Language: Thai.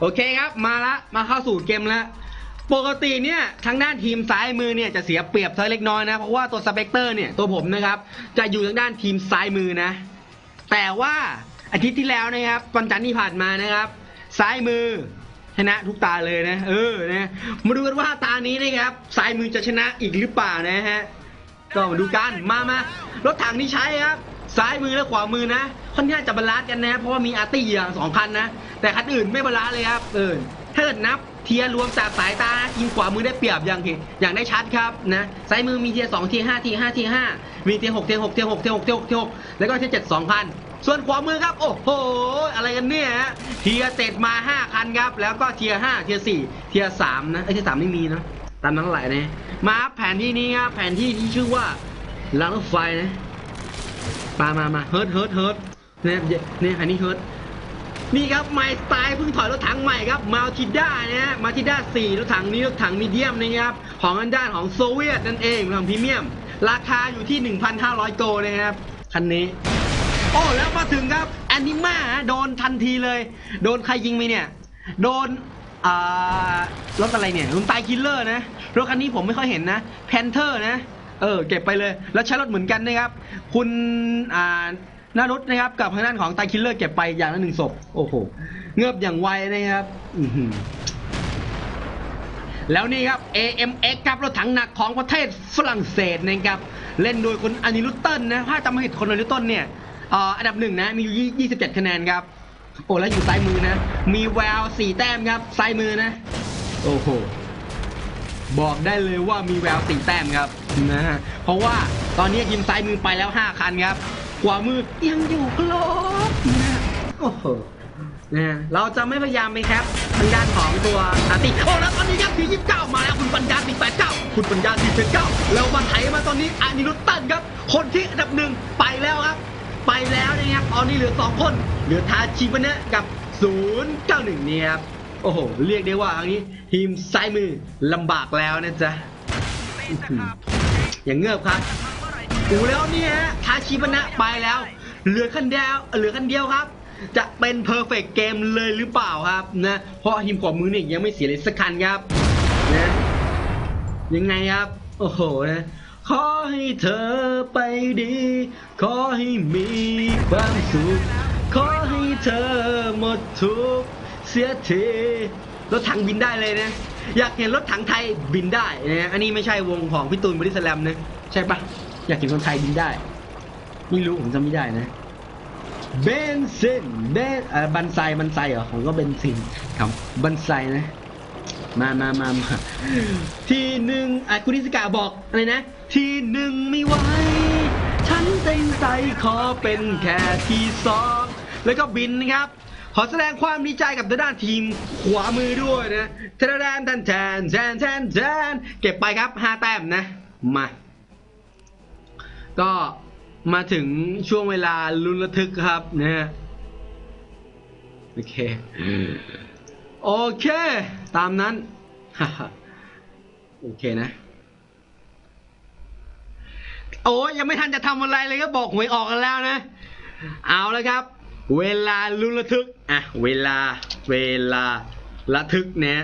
โอเคครับ มาละมาเข้าสู่เกมแล้วปกติเนี่ยทางด้านทีมซ้ายมือเนี่ยจะเสียเปรียบเธอเล็กน้อยนะเพราะว่าตัวสเปกเตอร์เนี่ยตัวผมนะครับ จะอยู่ทางด้านทีมซ้ายมือนะ แต่ว่าอาทิตย์ที่แล้วนะครับวันจันทร์ที่ผ่านมานะครับ ซ้ายมือชนะทุกตาเลยนะ เออนะมาดูกันว่าตานี้นะครับซ้ายมือจะชนะอีกหรือเปล่านะฮะก็มาดูกันมามา รถถังที่ใช้ครับ ซ้ายมือและขวามือนะค่อนข้างจะบาลานซ์กันนะ เพราะว่ามีอาร์ตี้อย่างสองคันนะ แต่คันอื่นไม่บาลานซ์เลยครับเออถ้าเกิดนับเทียรวมจากสายตายิงขวามือได้เปรียบอย่างเห็นอย่างได้ชัดครับนะซ้ายมือมีเทียสองเทียห้าเทียห้าเทียห้ามีเทียหกเทียหกเทียหกเทียหกเทียหกเทียหกแล้วก็เทียเจ็ดสองคันส่วนขวามือครับโอ้โหอะไรกันเนี่ยเทียเจ็ดมาห้าคันครับ แล้วก็เทียห้าเทียสี่เทียสามนะไอ้เทียสามไม่มีนะตามนั้นแหละนะมาแผนที่นี้ครับแผนที่ที่ชื่อว่ารางรถไฟนะ มามามาเฮิร์ตเฮิร์ตเฮิร์ตเนี่ยเนี่ยอันนี้เฮิร์ตนี่ครับไมสไตล์เพิ่งถอยรถถังใหม่ครับมาทิด้านะฮะมาทิด้าสี่รถถังนี้รถถังมีเดียมนะครับ ของอันด้านของโซเวียตนั่นเองรถถังพรีเมียม ราคาอยู่ที่ 1,500 โกลนะครับ คันนี้ โอ้ แล้วมาถึงครับแอนิมาโดนทันทีเลย โดนใครยิงไปเนี่ย โดนรถอะไรเนี่ยลุงตายคิลเลอร์นะ รถคันนี้ผมไม่ค่อยเห็นนะแพนเทอร์นะ เออเก็บไปเลย แล้วใช้รถเหมือนกันนะครับ คุณอ่าหน้ารถนะครับ กับทางด้านของตายคิลเลอร์เก็บไปอย่างละหนึ่งศพโอ้โหเงือบอย่างไวนะครับอืแล้วนี่ครับ AMX ครับรถถังหนักของประเทศฝรั่งเศสนะครับเล่นโดยคุณอานิรุตเติลนะถ้าจำไม่ผิดคนอานิรุตเติลเนี่ยอ่ออันดับหนึ่งนะมีอยู่ 27 คะแนนครับ โอ้แล้วอยู่ซ้ายมือนะ มีแววสี่แต้มครับซ้ายมือนะ โอ้โห บอกได้เลยว่ามีแววสี่แต้มครับ นะฮะเพราะว่าตอนนี้ยิมซ้ายมือไปแล้ว 5 คันครับขวามือยังอยู่ครบนะโอ้โหนะเราจะไม่พยายามไปแคปทางด้านของตัวอาติโอ้แล้วตอนนี้ยักษ์ที่29 มาแล้วคุณปัญญาที่89คุณปัญญาที่79แล้วมาไถมาตอนนี้อานิรุตตันครับ คนที่อันดับหนึ่งไปแล้วครับ ไปแล้วนะครับตอนนี้เหลือ 2 คน เหลือทาชิบะเนะกับ 091เนี่ยครับโอ้โห เรียกได้ว่าครั้งนี้ทีมซ้ายมือลำบากแล้วนะจ๊ะ อย่างเงือบครับดูแล้วนี่ฮะทาชิบะนะไปแล้ว เหลือคันเดียวเหลือคันเดียวครับ จะเป็นเพอร์เฟกเกมเลยหรือเปล่าครับนะเพราะทีมขวามือเนี่ยยังไม่เสียเลยสักคันครับนะยังไงครับ โอ้โหนะขอให้เธอไปดี ขอให้มีความสุข ขอให้เธอหมดทุกเสียทีรถถังบินได้เลยนะ อยากเห็นรถถังไทยบินได้นะอันนี้ไม่ใช่วงของพี่ตูนบริสแลมนะใช่ปะอยากเห็นคนไทยบินได้ไม่รู้ผมจำไม่ได้นะเบนซินเบนอ่าบันไซบันไซเหรอผมก็เบนซินครับบันไซนะมามามามาทีหนึ่งอะคุณนิสกาบอกอะไรนะ ทีหนึ่งไม่ไหวฉันเต็มใจขอเป็นแค่ที่สองแล้วก็บินนะครับ ขอแสดงความดีใจกับด้านทีมขวามือด้วยนะแทนแทนแทนแทนแทนแทนเก็บไปครับห้าแต้มนะ มา ก็มาถึงช่วงเวลาลุ้นระทึกครับนะฮะโอเค โอเค ตามนั้น โอเคนะ โอ้ยยังไม่ทันจะทำอะไรเลยก็บอกหวยออกกันแล้วนะ เอาแล้วครับ เวลาลุ้นระทึก อะ เวลา เวลา ระทึกเนี่ย